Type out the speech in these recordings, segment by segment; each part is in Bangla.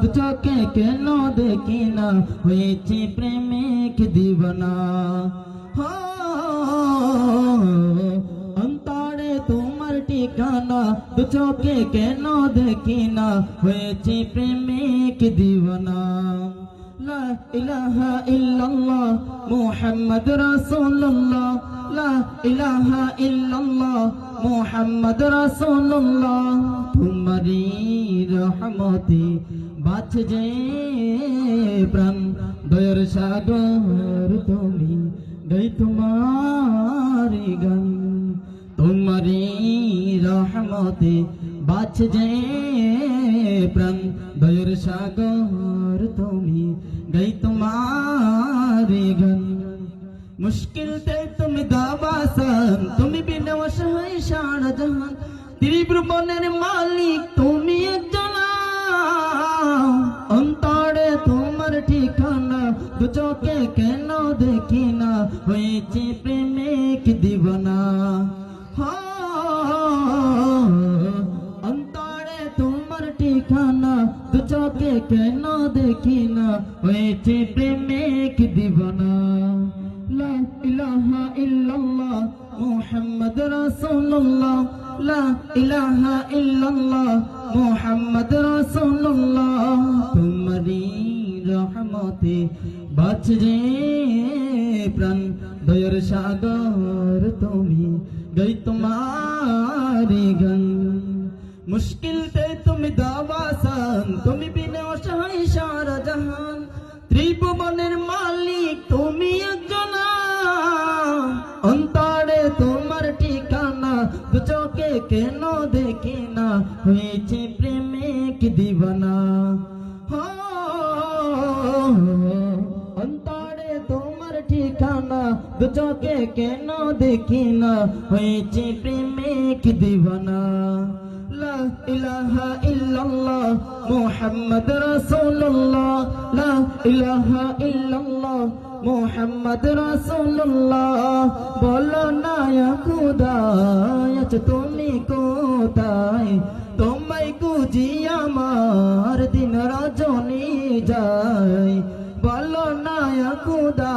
দু চোখে কেন দেখি না হয়েছে প্রেমিক দিবানা হো, অন্তরে তোমার ঠিকানা দু চোখে কেন দেখি না হয়েছে প্রেমিক দিবানা লা ইলাহা ইল্লাল্লাহ মুহাম্মদ রাসূলুল্লাহ লা ইলাহা ইল্লাল্লাহ মুহাম্মদ রাসূলুল্লাহ তোমারি রহমতে বাঁচে যে প্রাণ, দয়ার সাগর তুমি গাই তোমারি গান। তোমারি রহমতে বাঁচ যে প্রাণ, দয়ের সাগর তুমি গাই তোমারি গান। মুশকিল তে তুমি দাবাসান তুমি বিনা অসহায় সারা জাহান। বনের মালিক তুমি একজন। ঠিকানা? দু চোখে কেন দেখি না? হয়েছে প্রেমিক দিবনা। অন্তরে তোমার ঠিকানা। দু চোখে কেন দেখি না? হয়েছে প্রেমিক দিবনা। লা ইলাহা ইল্লাল্লাহ, মুহাম্মদ রাসূলুল্লাহ। লা ইলাহা ইল্লাল্লাহ, মুহাম্মদ রাসূলুল্লাহ। রহমতে বাঁচ প্রাণ। দয়ার সাগর তুমি গই তোমারি গান। মুশকিল তে তুমি দাবাসান তুমি বিনে অসহায় সারা জাহান। ত্রিভুবনের মালিক তুমি একজন অন্তরে তোমার ঠিকানা, দু কেন দেখি না? হয়েছে প্রেমিক দিবানা। দু চোখে কেন দেখি না হয়েছে প্রেমিক দিবানা লা ইলাহা ইল্লাল্লাহ মুহাম্মদ রাসূলুল্লাহ। লা ইলাহা ইল্লাল্লাহ মুহাম্মদ রাসূলুল্লাহ। বলো না ইয়া খুদা তুমি কোথায়? তোমায় খুঁজি আমার দিন রজনী যায়। না খুদা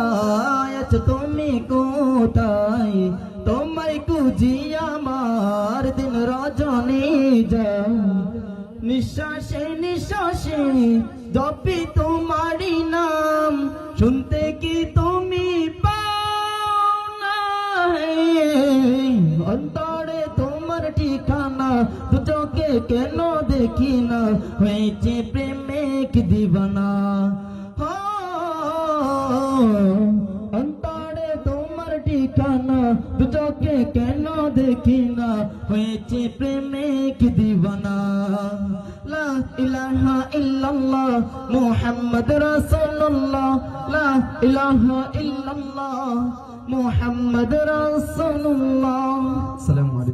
আজ তুমি কোথায় তোমায় খুঁজি আমার দিন রজনী যায় নিঃশ্বাসে নিঃশ্বাসে জপি তোমারি নাম শুনতে কি তুমি অন্তরে তোমার ঠিকানা দু চোখে কেন দেখি না হয়েছে প্রেমিক দিবানা হো, অন্তরে তোমার ঠিকানা দু চোখে কেন দেখি না হয়েছে প্রেমিক দিবানা। লা ইলাহা ইল্লাল্লাহ মুহাম্মদ রাসূলুল্লাহ। লা ইলাহা ইল্লাল্লাহ মুহাম্মদ রাসূলুল্লাহ। আসসালামু আলাইকুম।